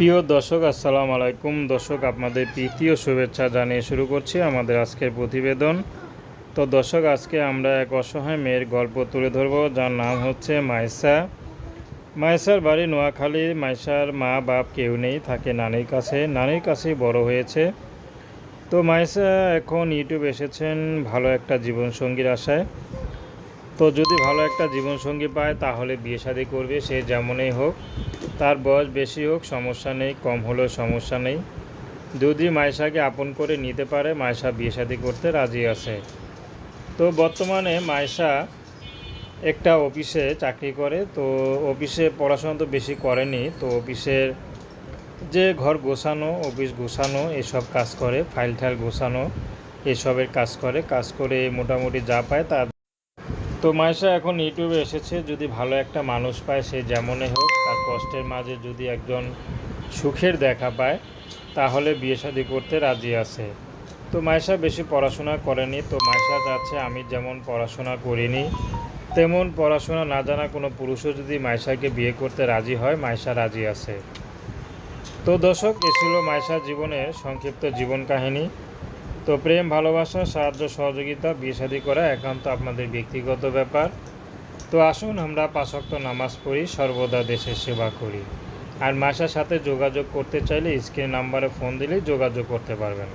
প্রিয় দর্শক, আসসালামু আলাইকুম। দর্শক, আপনাদের প্রীতীয় শুভেচ্ছা জানিয়ে শুরু করছি আমাদের আজকের প্রতিবেদন। তো দর্শক, আজকে আমরা এক অসহায় মেয়ের গল্প তুলে ধরব, যার নাম হচ্ছে মাইসা মাইসার বাড়ি নোয়াখালী। মাইসার মা, বাপ কেউ নেই, থাকে নানির কাছে। নানির কাছেই বড় হয়েছে। তো মাইসা এখন ইউটিউব এসেছেন ভালো একটা জীবনসঙ্গীর আশায়। তো যদি ভালো একটা জীবনসঙ্গী পায়, তাহলে বিয়ে শাদী করবে, সে যেমনই হোক। তার বয়স বেশি হোক, সমস্যা নেই, কম হলেও সমস্যা নেই। যদি মাইশাকে আপন করে নিতে পারে মাইশা বিয়ে শাদী করতে রাজি আছে। তো বর্তমানে মাইশা একটা অফিসে চাকরি করে, তো অফিসে পড়াশোনা তো বেশি করেনি, তো অফিসের যে ঘর গোছানো, অফিস গোছানো, এসব কাজ করে ফাইল ঠাইল গোছানো, এসবের কাজ করে। কাজ করে মোটামুটি যা পায় তা তো মাইশা এখন ইউটিউবে এসেছে, যদি ভালো একটা মানুষ পায়, সে যেমনই হোক, তার কষ্টের মাঝে যদি একজন সুখের দেখা পায়, তাহলে বিয়ে শাদী করতে রাজি আছে। তো মাইশা বেশি পড়াশোনা করেনি, তো মাইশা যাচ্ছে আমি যেমন পড়াশোনা করিনি, তেমন পড়াশোনা না জানা কোনো পুরুষও যদি মাইশাকে বিয়ে করতে রাজি হয় মাইশা রাজি আছে। তো দর্শক, এ ছিল মাইশার জীবনের সংক্ষিপ্ত জীবন কাহিনী। তো প্রেম, ভালোবাসা, সাহায্য, সহযোগিতা, বিয়ে করা একান্ত আপনাদের ব্যক্তিগত ব্যাপার। তো আসুন আমরা পাশক্ত নামাজ পড়ি, সর্বদা দেশের সেবা করি। আর মাসার সাথে যোগাযোগ করতে চাইলে স্ক্রিন নাম্বারে ফোন দিলেই যোগাযোগ করতে পারবেন।